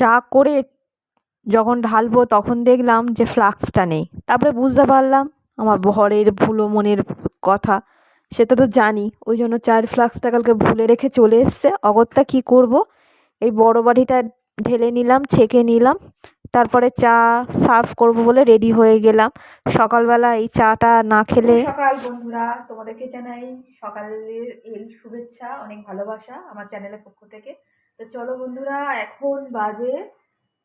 চা করে যখন ঢালবো তখন দেখলাম যে ফ্লাক্সটা নেই। তারপরে বুঝতে পারলাম আমার বরের ভুলো মনের কথা সেটা তো জানি। ওই জন্য চায়ের ফ্লাক্সটা কালকে ভুলে রেখে চলে এসছে। অগত্যা কী করব? এই বড় বাটিটা ঢেলে নিলাম, ছেঁকে নিলাম, তারপরে চা সার্ভ করব বলে রেডি হয়ে গেলাম। সকালবেলা এই চাটা না খেলে সকাল বন্ধুরা, তোমাদেরকে জানাই সকালের এই শুভেচ্ছা, অনেক ভালোবাসা আমার চ্যানেলের পক্ষ থেকে। তো চলো বন্ধুরা এখন বাজে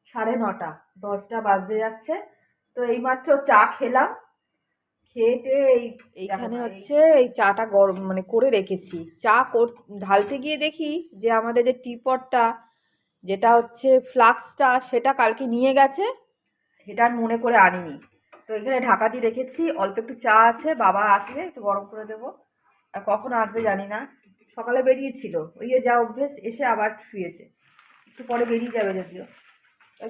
সাড়ে নটা দশটা বাজতে যাচ্ছে। তো এইমাত্র চা খেলাম খেয়েটে এই এইখানে হচ্ছে এই চাটা গরম মানে করে রেখেছি। চা কর ঢালতে গিয়ে দেখি যে আমাদের যে টিপটটা যেটা হচ্ছে ফ্লাক্সটা সেটা কালকে নিয়ে গেছে। সেটা আর মনে করে আনিনি। তো এখানে ঢাকা দিয়ে রেখেছি অল্প একটু চা আছে বাবা আসলে একটু গরম করে দেবো। আর কখন আসবে জানি না। সকালে বেরিয়েছিল। ওই যে অভ্যেস, এসে আবার শুয়েছে। একটু পরে বেরিয়ে যাবে যদিও।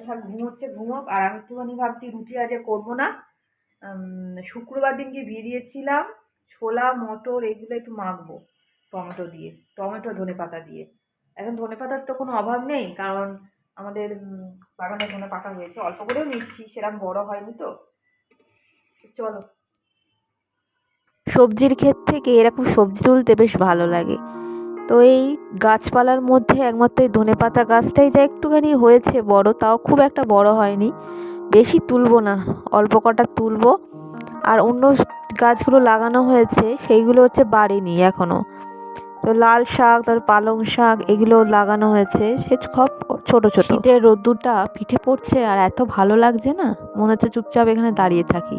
থাক ঘুমোচ্ছে ঘুমোক। আর আমি একটুখানি ভাবছি, রুটি আজকে করব না। শুক্রবার দিনকে বেরিয়েছিলাম ছোলা, মটর, এগুলো একটু মাখবো টমেটো দিয়ে। টমেটো ধনে পাতা দিয়ে। এখন ধনে পাতার তো কোনো অভাব নেই, কারণ আমাদের বাগানে ধনে পাতা হয়েছে। অল্প করেও নিচ্ছি সেরকম বড় হয়নি তো। চলো। সবজির ক্ষেত থেকে এরকম সবজি তুলতে বেশ ভালো লাগে। তো এই গাছপালার মধ্যে একমাত্র এই ধনে পাতা গাছটাই যা একটুখানি হয়েছে বড়, তাও খুব একটা বড় হয়নি। বেশি তুলবো না, অল্প কটা তুলবো। আর অন্য গাছগুলো লাগানো হয়েছে, সেইগুলো হচ্ছে বাড়েনি এখনও তো লাল শাক, তার পালং শাক, এগুলো লাগানো হয়েছে, সে সব ছোটো ছোটো। শীতের রোদ্দুরটা পিঠে পড়ছে আর এত ভালো লাগছে না, মনে হচ্ছে চুপচাপ এখানে দাঁড়িয়ে থাকি।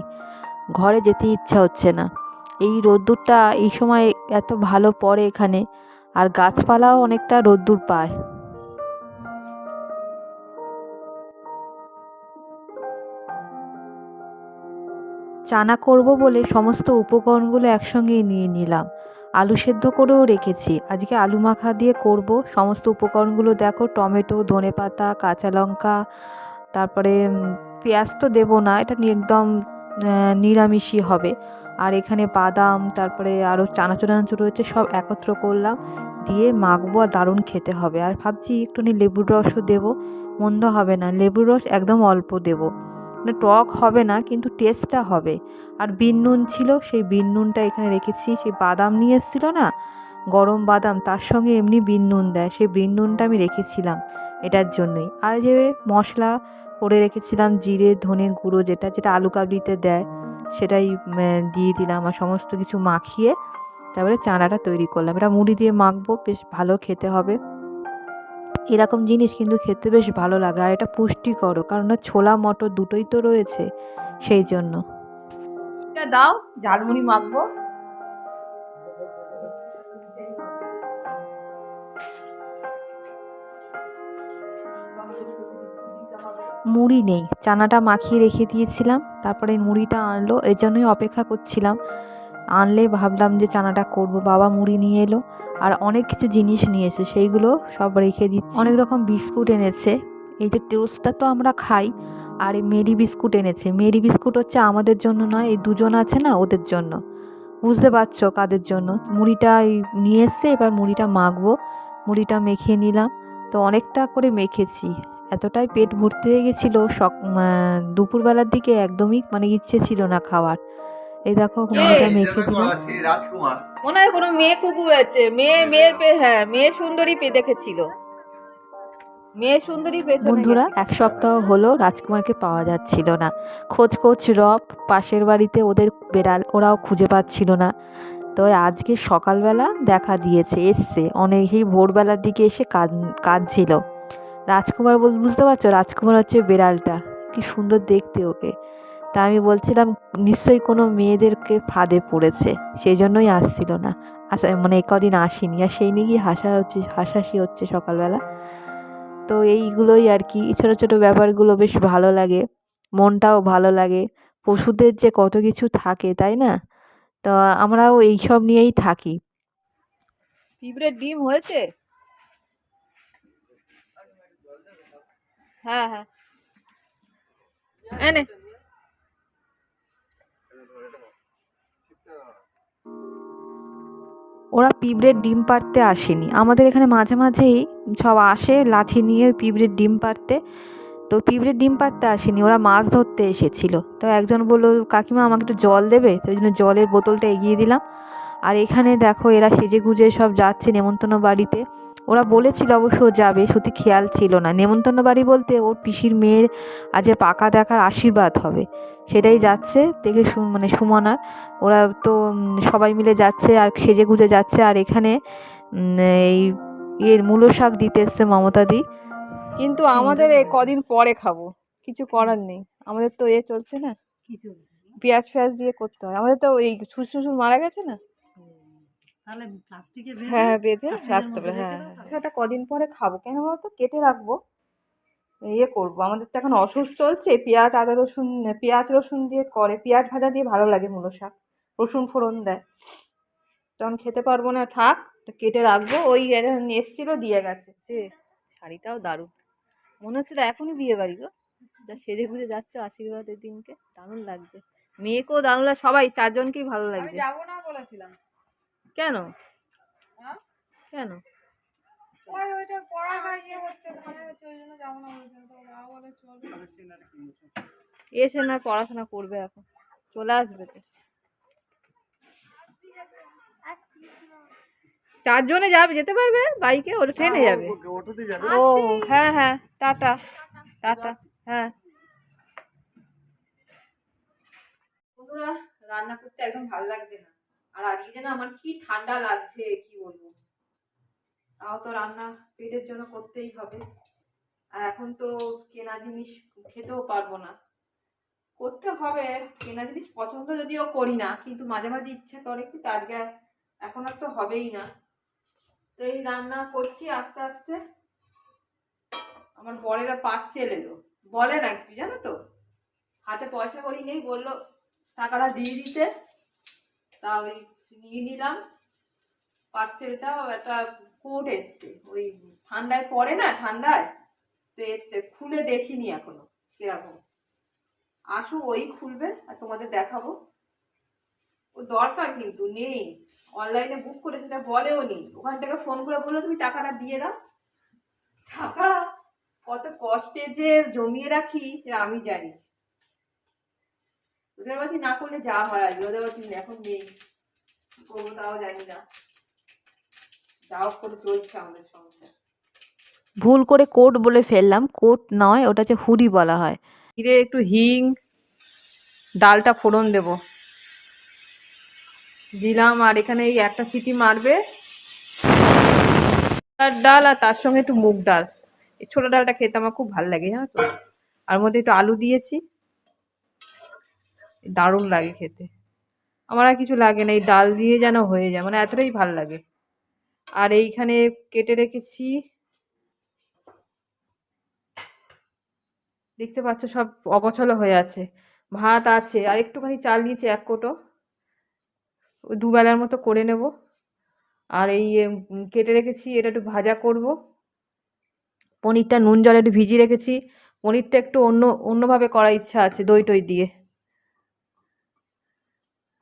ঘরে যেতে ইচ্ছা হচ্ছে না। এই রোদ্দুরটা এই সময় এত ভালো পড়ে এখানে আর গাছপালাও অনেকটা রোদ্দুর পায়। চানা করব বলে সমস্ত উপকরণগুলো একসঙ্গেই নিয়ে নিলাম। আলু সেদ্ধ করেও রেখেছি। আজকে আলু মাখা দিয়ে করব। সমস্ত উপকরণগুলো দেখো, টমেটো ধনে পাতা কাঁচা লঙ্কা, তারপরে পেঁয়াজ তো দেবো না, এটা একদম নিরামিষই হবে। আর এখানে বাদাম, তারপরে আরও চানাচুর রয়েছে, সব একত্র করলাম। দিয়ে মাখবো আর দারুণ খেতে হবে। আর ভাবছি একটুখানি লেবুর রসও দেবো। মন্দ হবে না। লেবুর রস একদম অল্প দেবো। মানে টক হবে না, কিন্তু টেস্টটা হবে। আর বিন নুন ছিল, সেই বিন নুনটা এখানে রেখেছি। সেই বাদাম নিয়ে এসেছিল না? গরম বাদাম, তার সঙ্গে এমনি বিন নুন দেয়। সেই বিন নুনটা আমি রেখেছিলাম এটার জন্যই। আর যে মশলা করে রেখেছিলাম, জিরে, ধনে গুঁড়ো যেটা যেটা আলু কাবলিতে দেয়, সেটাই দিয়ে দিলাম। আর সমস্ত কিছু মাখিয়ে তারপরে চানাটা তৈরি করলাম। এটা মুড়ি দিয়ে মাখবো, বেশ ভালো খেতে হবে। এরকম জিনিস কিন্তু খেতে বেশ ভালো লাগে আর এটা পুষ্টিকরও কারণ ছোলা মটর দুটোই তো রয়েছে সেই জন্য। এটা দাও ঝালমুড়ি মাখবো। মুড়ি নেই, চানাটা মাখিয়ে রেখে দিয়েছিলাম, তারপরে মুড়িটা আনলো, এর জন্যই অপেক্ষা করছিলাম। আনলে ভাবলাম যে চানাটা করব। বাবা মুড়ি নিয়ে এলো আর অনেক কিছু জিনিস নিয়েছে, সেইগুলো সব রেখে দিচ্ছি। অনেক রকম বিস্কুট এনেছে। এই যে টোস্টটা তো আমরা খাই আর এই মেরি বিস্কুট এনেছে। মেরি বিস্কুট হচ্ছে আমাদের জন্য নয়, এই দুজন আছে না ওদের জন্য। বুঝতে পারছ কাদের জন্য। মুড়িটা নিয়ে এসছে, এবার মুড়িটা মাখবো। মুড়িটা মেখে নিলাম। তো অনেকটা করে মেখেছি। এতটাই পেট ভর্তি হয়ে গেছিল, সক দুপুরবেলার দিকে একদমই মানে ইচ্ছে ছিল না খাওয়ার। এই দেখো মুড়িটা মেখে দিলাম মনে হয় কোনো মেয়ে কুকুর আছে। মেয়ে মেয়ের পে হ্যাঁ মেয়ে সুন্দরী পে দেখেছিল। মেয়ে সুন্দরী বন্ধুরা এক সপ্তাহ হলো রাজকুমারকে পাওয়া যাচ্ছিল না। খোঁজ খোঁজ রব পাশের বাড়িতে ওদের বেড়াল ওরাও খুঁজে পাচ্ছিল না। তো আজকে সকালবেলা দেখা দিয়েছে এসছে। অনেকেই ভোরবেলার দিকে এসে কাঁদ কাঁদছিল। রাজকুমার বল বুঝতে পারছ? রাজকুমার হচ্ছে বেড়ালটা। কি সুন্দর দেখতে ওকে। তা আমি বলছিলাম, নিশ্চয়ই কোনো মেয়েদেরকে ফাঁদে পড়েছে সেই জন্যই আসছিল না। আসা মানে কদিন আসেনি, আর সেই নিয়ে গিয়ে হাসা হচ্ছে, হাসাহাসি হচ্ছে সকালবেলা। তো এইগুলোই আর কি, ছোটো ছোটো ব্যাপারগুলো বেশ ভালো লাগে, মনটাও ভালো লাগে। পশুদের যে কত কিছু থাকে, তাই না? তো আমরাও এইসব নিয়েই থাকি। পিঁপড়ের ডিম হয়েছে? হ্যাঁ হ্যাঁ। এনে। ওরা পিঁপড়ের ডিম পাড়তে আসেনি। আমাদের এখানে মাঝে মাঝেই সব আসে, লাঠি নিয়ে পিঁপড়ের ডিম পাড়তে। তো পিঁপড়ের ডিম পাড়তে আসেনি, ওরা মাছ ধরতে এসেছিল। তো একজন বলল, কাকিমা, আমাকে একটু জল দেবে? তো ওই জন্য জলের বোতলটা এগিয়ে দিলাম। আর এখানে দেখো, এরা সেজে গুজে সব যাচ্ছে নেমন্তন্ন বাড়িতে। ওরা বলেছিল অবশ্য যাবে, সত্যি খেয়াল ছিল না। নেমন্তন্ন বাড়ি বলতে ওর পিসির মেয়ের আজকে পাকা দেখার আশীর্বাদ হবে। সেটাই যাচ্ছে দেখে মানে সুমনার। ওরা তো সবাই মিলে যাচ্ছে আর সেজে গুজে যাচ্ছে আর এখানে এই এর মূলো শাক দিতে এসছে মমতাদি কিন্তু আমাদের কদিন পরে খাব কিছু করার নেই। আমাদের তো এ চলছে না। কি চলছে পেঁয়াজ ফেয়াজ দিয়ে করতে হয়। আমাদের তো এই শ্বশুর শ্বশুর মারা গেছে না? হ্যাঁ হ্যাঁ বেঁধে রাখতে হবে হ্যাঁ হ্যাঁ। কদিন পরে খাব কেন বলতো? কেটে রাখব। ইয়ে করব। আমাদের তো এখন অসুখ চলছে। পেঁয়াজ আদা রসুন পেঁয়াজ রসুন দিয়ে করে। পেঁয়াজ ভাজা দিয়ে ভালো লাগে মূলো শাক। রসুন ফোড়ন দেয়। তখন খেতে পারব না থাক। কেটে রাখব। ওই এসছিলো দিয়ে গেছে। যে শাড়িটাও দারুণ। মনে হচ্ছে তো এখনই বিয়ে বাড়ি গো। যা সেজে গুজে যাচ্ছ আশীর্বাদের দিনকে। দারুণ লাগছে। মেয়েকেও দারুণ লাগে। সবাই চারজনকেই ভালো লাগছে। যাব না বলেছিলাম। কেন? কেন? ওই ওইটা পড়াটা ইয়ে হচ্ছে মনে হচ্ছে ওই জন্য যাব না বলেছিলাম তো বাবা বলে চল। এসে না পড়াশোনা করবে এখন চলে আসবে তো। চারজনে যাবে যেতে পারবে বাইকে ওটা ট্রেনে যাবে। ও হ্যাঁ হ্যাঁ টাটা টাটা হ্যাঁ। রান্না করতে একদম ভালো লাগছে না। আর আজকে যেন আমার কি ঠান্ডা লাগছে কি বলব? তাও তো রান্না পেটের জন্য করতেই হবে। আর এখন তো কেনা জিনিস খেতেও পারব না। করতে হবে, কেনা জিনিস পছন্দ যদিও করি না, কিন্তু মাঝে মাঝে ইচ্ছে করে কিন্তু আজকে এখন আর তো হবেই না। তো এই রান্না করছি আস্তে আস্তে। আমার বরেরা পার্সেল এলো। বলে না কিছু, জানো তো? হাতে পয়সা করি নেই, বলল টাকাটা দিয়ে দিতে। তা ওই নিয়ে নিলাম। পার্সেলটা একটা কোট এসছে। ওই ঠান্ডায় পড়ে না ঠান্ডায়? তো এসছে। খুলে দেখিনি এখনও কীরকম। আসো ওই খুলবে আর তোমাদের দেখাবো। ও দরকার কিন্তু নেই। অনলাইনে বুক করে সেটা বলেও নি ওখান থেকে ফোন করে বলল তুমি টাকাটা দিয়ে দাও। টাকা? কত কষ্টে যে জমিয়ে রাখি আমি জানি। ওদের বাতি না করলে যা হয় আর কি, ওদের বাতি এখন নেই। করব তাও জানি না। যা করে চলছে আমাদের সংসার। ভুল করে কোট বলে ফেললাম কোট নয় ওটা হচ্ছে হুডি বলা হয়। হিরে একটু হিং ডালটা ফোড়ন দেব। দিলাম আর এখানে এই একটা সিটি মারবে। তার ডাল আর তার সঙ্গে একটু মুগ ডাল। এই ছোটো ডালটা খেতে আমার খুব ভালো লাগে জানো তো? আর মধ্যে একটু আলু দিয়েছি। দারুণ লাগে খেতে। আমার আর কিছু লাগে না এই ডাল দিয়ে যেন হয়ে যায় মানে এতটাই ভালো লাগে। আর এইখানে কেটে রেখেছি। দেখতে পাচ্ছ সব অগছলো হয়ে আছে। ভাত আছে, আর একটুখানি চাল নিয়েছি এক কোটো। দুবেলার মতো করে নেব। আর এই কেটে রেখেছি, এটা একটু ভাজা করব। পনিরটা নুন জলে একটু ভিজিয়ে রেখেছি। পনিরটা একটু অন্য, অন্যভাবে করার ইচ্ছা আছে, দই টই দিয়ে।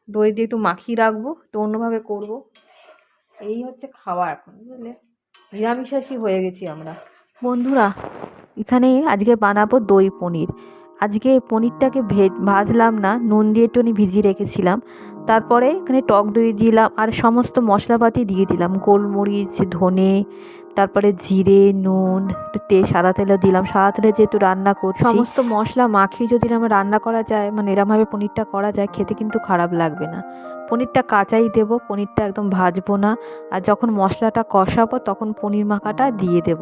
দই দিয়ে একটু মাখিয়ে রাখব তো অন্যভাবে করব। এই হচ্ছে খাওয়া এখন বুঝলে? নিরামিষাশী হয়ে গেছি আমরা। বন্ধুরা এখানে আজকে বানাবো দই পনির। আজকে পনিরটাকে ভেজ ভাজলাম না নুন দিয়ে একটুখানি ভিজিয়ে রেখেছিলাম। তারপরে এখানে টক দই দিলাম আর সমস্ত মশলাপাতি দিয়ে দিলাম। গোলমরিচ ধনে তারপরে জিরে নুন একটু তেল সাদা তেলও দিলাম। সাদা তেলে যেহেতু রান্না করছি সমস্ত মশলা মাখিয়ে যদি আমরা রান্না করা যায় মানে এরমভাবে পনিরটা করা যায় খেতে কিন্তু খারাপ লাগবে না। পনিরটা কাঁচাই দেব, পনিরটা একদম ভাজবো না। আর যখন মশলাটা কষাবো, তখন পনির মাখাটা দিয়ে দেব।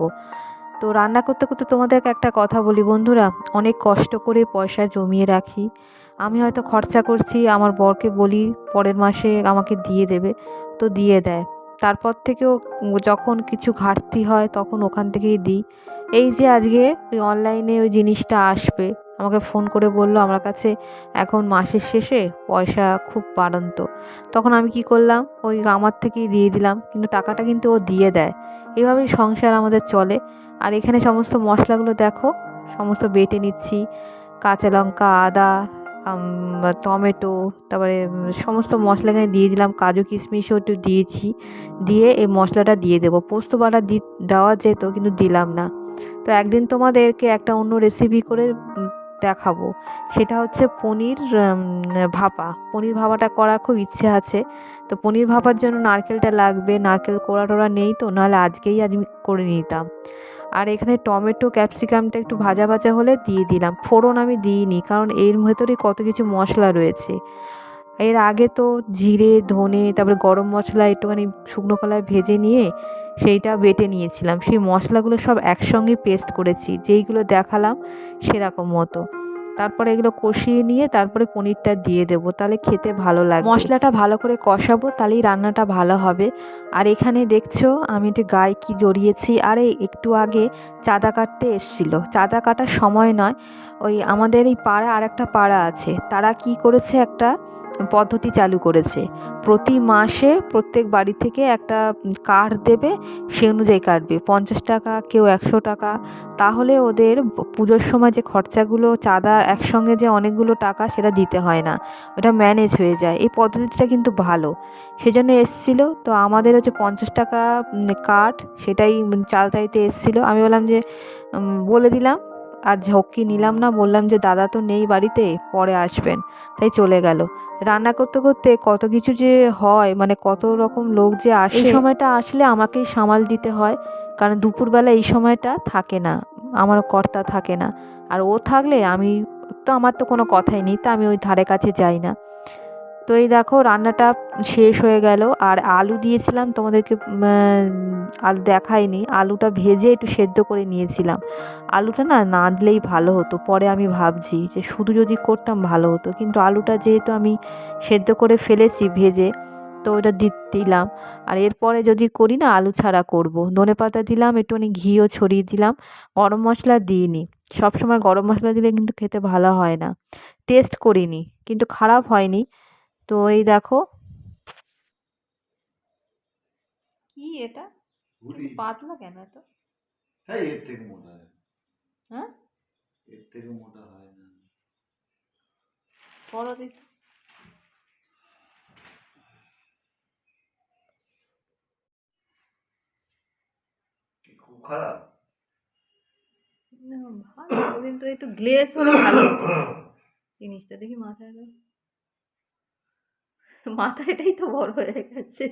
তো রান্না করতে করতে তোমাদেরকে একটা কথা বলি বন্ধুরা, অনেক কষ্ট করে পয়সা জমিয়ে রাখি। আমি হয়তো খরচা করছি, আমার বরকে বলি, পরের মাসে আমাকে দিয়ে দেবে, তো দিয়ে দেয়। তারপর থেকেও যখন কিছু ঘাটতি হয়, তখন ওখান থেকেই দিই। এই যে আজকে ওই অনলাইনে ওই জিনিসটা আসবে আমাকে ফোন করে বলল, আমার কাছে এখন মাসের শেষে পয়সা খুব বাড়ন্ত। তখন আমি কি করলাম, ওই আমার থেকেই দিয়ে দিলাম, কিন্তু টাকাটা কিন্তু ও দিয়ে দেয়। এভাবেই সংসার আমাদের চলে। আর এখানে সমস্ত মশলাগুলো দেখো, সমস্ত বেটে নিচ্ছি, কাঁচা লঙ্কা, আদা টমেটো, তারপরে সমস্ত মশলা এখানে দিয়ে দিলাম, কাজু কিশমিশও একটু দিয়েছি, দিয়ে এই মশলাটা দিয়ে দেবো। পোস্ত বাটা দি, দেওয়া যেত, কিন্তু দিলাম না। তো একদিন তোমাদেরকে একটা অন্য রেসিপি করে দেখাবো। সেটা হচ্ছে পনির ভাপা। পনির ভাপাটা করার খুব ইচ্ছে আছে। তো পনির ভাপার জন্য নারকেলটা লাগবে। নারকেল কোড়া টোড়া নেই তো, নাহলে আজকেই আজ করে নিতাম। আর এখানে টমেটো, ক্যাপসিকামটা একটু ভাজা ভাজা হলে দিয়ে দিলাম। ফোড়ন আমি দিইনি, কারণ এর ভেতরে কত কিছু মশলা রয়েছে। এর আগে তো জিরে, ধনে, তারপরে গরম মশলা, একটুখানি শুকনো কলায় ভেজে নিয়ে সেইটা বেটে নিয়েছিলাম। সেই মশলাগুলো সব একসঙ্গে পেস্ট করেছি। যেইগুলো দেখালাম সেরকম মতো। তারপরে এগুলো কষিয়ে নিয়ে তারপরে পনিরটা দিয়ে দেবো। তাহলে খেতে ভালো লাগে মশলাটা ভালো করে কষাবো, তাহলেই রান্নাটা ভালো হবে। আর এখানে দেখছ, আমি একটু গায়ে কি জড়িয়েছি। আরে, একটু আগে চাঁদা কাটতে এসছিল। চাঁদা কাটার সময় নয়, ওই আমাদের এই পাড়া আর একটা পাড়া আছে। তারা কি করেছে একটা পদ্ধতি চালু করেছে। প্রতি মাসে প্রত্যেক বাড়ি থেকে একটা কার্ড দেবে, সে অনুযায়ী কাটবে। পঞ্চাশ টাকা, কেউ একশো টাকা। তাহলে ওদের পুজোর সময় যে খরচাগুলো, চাঁদা একসঙ্গে যে অনেকগুলো টাকা, সেটা দিতে হয় না। ওটা ম্যানেজ হয়ে যায়। এই পদ্ধতিটা কিন্তু ভালো। সেজন্য এসছিলো। তো আমাদের হচ্ছে পঞ্চাশ টাকা কাঠ সেটাই চাল চাইতে এসছিলো। আমি বললাম যে বলে দিলাম। আর ঝক্কি নিলাম না। বললাম যে, দাদা তো নেই বাড়িতে, পরে আসবেন। তাই চলে গেল। রান্না করতে করতে কত কিছু যে হয় মানে কত রকম লোক যে আসে। এই সময়টা আসলে আমাকেই সামাল দিতে হয় কারণ দুপুরবেলা এই সময়টা থাকে না আমার কর্তা থাকে না। আর ও থাকলে আমি তো আমার তো কোনো কথাই নেই তা আমি ওই ধারে কাছে যাই না। তো এই দেখো রান্নাটা শেষ হয়ে গেল। আর আলু দিয়েছিলাম, তোমাদেরকে আলু দেখাইনি। আলুটা ভেজে একটু সেদ্ধ করে নিয়েছিলাম। আলুটা না না দিলেই ভালো হতো, পরে আমি ভাবছি যে শুধু যদি করতাম ভালো হতো। কিন্তু আলুটা যেহেতু আমি সেদ্ধ করে ফেলেছি ভেজে, তো ওটা দিলাম। আর এরপরে যদি করি না, আলু ছাড়া করব। ধনে পাতা দিলাম, একটুখানি ঘিও ছড়িয়ে দিলাম। গরম মশলা দিইনি। সবসময় গরম মশলা দিলে কিন্তু খেতে ভালো হয় না। টেস্ট করিনি, কিন্তু খারাপ হয়নি। তো এই দেখো। কি এটা? পাতলা কেন এত? হ্যাঁ এর থেকে মোটা হ্যাঁ। এর থেকে মোটা হয় না। বলো দেখি। খুব খারাপ? না ভালো। কিন্তু একটু গ্লেস হলে ভালো জিনিসটা দেখি মাথায় দাও। মাথা এটাই তো বড় হয়ে গেছে।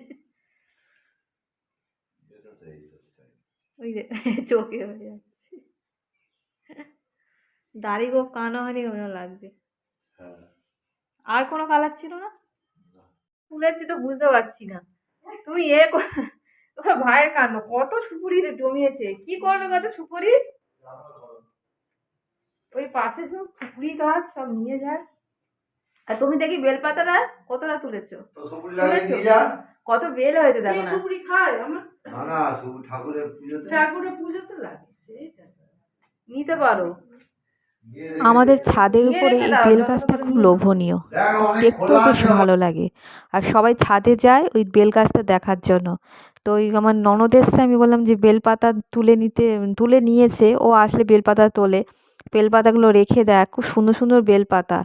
ওই চোখে হয়ে যাচ্ছে দাড়ি গো কানো হয়নি কেমন লাগছে আর কোনো কালার ছিল না। তুলেছি তো, বুঝতে পারছি না তুমি এ তোমার ভাইয়ের কাণ্ড কত সুপুরি জমিয়েছে কি করবে কত সুপুরি ওই পাশে সব সুপুরি গাছ সব নিয়ে যায় আর তুমি দেখি বেলপাতাটা কতটা তুলেছো? কত বেল হয়েছে দেখো না। সুপুরি খায় আমার না না ঠাকুরের পুজোতে। ঠাকুরের লাগে নিতে পারো। আমাদের ছাদের উপরে এই বেল গাছটা খুব লোভনীয়। দেখতেও বেশ ভালো লাগে। আর সবাই ছাদে যায় ওই বেল গাছটা দেখার জন্য। তো ওই আমার ননদ এসছে আমি বললাম যে বেলপাতা তুলে নিতে তুলে নিয়েছে। ও আসলে বেলপাতা তোলে। বেলপাতাগুলো রেখে দেয়। খুব সুন্দর সুন্দর বেলপাতা।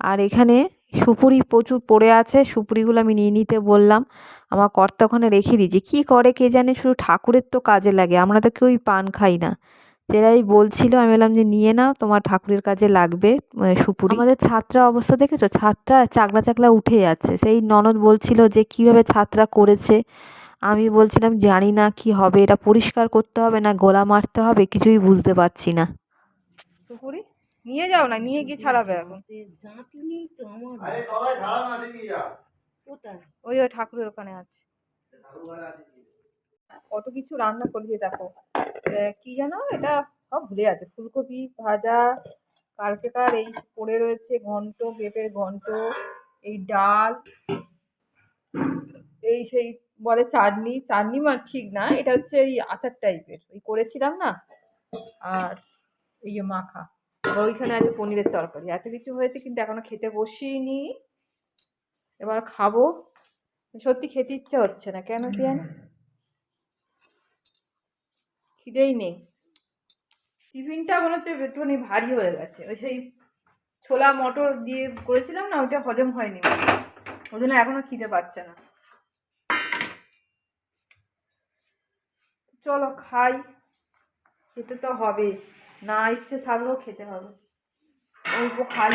আর এখানে সুপুরি প্রচুর পড়ে আছে সুপুরিগুলো আমি নিয়ে নিতে বললাম। আমার কর্তা ওখানে রেখে দিয়েছি। কী করে কে জানে শুধু ঠাকুরের তো কাজে লাগে আমরা তো কেউই পান খাই না। যেরাই বলছিল আমি বললাম যে নিয়ে নাও তোমার ঠাকুরের কাজে লাগবে সুপুরি। আমাদের ছাত্রা অবস্থা দেখেছ? ছাদটা চাকলা চাকলা উঠে যাচ্ছে। সেই ননদ বলছিল যে কীভাবে ছাদটা করেছে? আমি বলছিলাম জানি না কি হবে এটা পরিষ্কার করতে হবে না গোলা মারতে হবে কিছুই বুঝতে পারছি না। সুপুরি? নিয়ে যাও না নিয়ে গিয়ে ছাড়াবে এখন। ওই ওই ঠাকুরের ওখানে আছে। কত কিছু রান্না করেছি দেখো। কি জানো? এটা সব ভুলে আছে ফুলকপি ভাজা কালকেকার এই পড়ে রয়েছে ঘন্ট পেঁপের ঘন্ট এই ডাল এই সেই বলে চাটনি। চাটনি মা ঠিক না এটা হচ্ছে এই আচার টাইপের ওই করেছিলাম না আর এই যে মাখা। ওইখানে আছে পনিরের তরকারি। এত কিছু হয়েছে কিন্তু এখনও খেতে বসিনি। এবার খাব। সত্যি খেতে ইচ্ছে হচ্ছে না। কেন কি খিদেই নেই। টিফিনটা মনে হচ্ছে একটুখানি ভারী হয়ে গেছে। ওই সেই ছোলা মটর দিয়ে করেছিলাম না, ওইটা হজম হয়নি। ওই জন্য এখনও খিদে পাচ্ছে না। চলো খাই। খেতে তো হবে না ইচ্ছে থাকলেও খেতে হবে। অল্প খাই।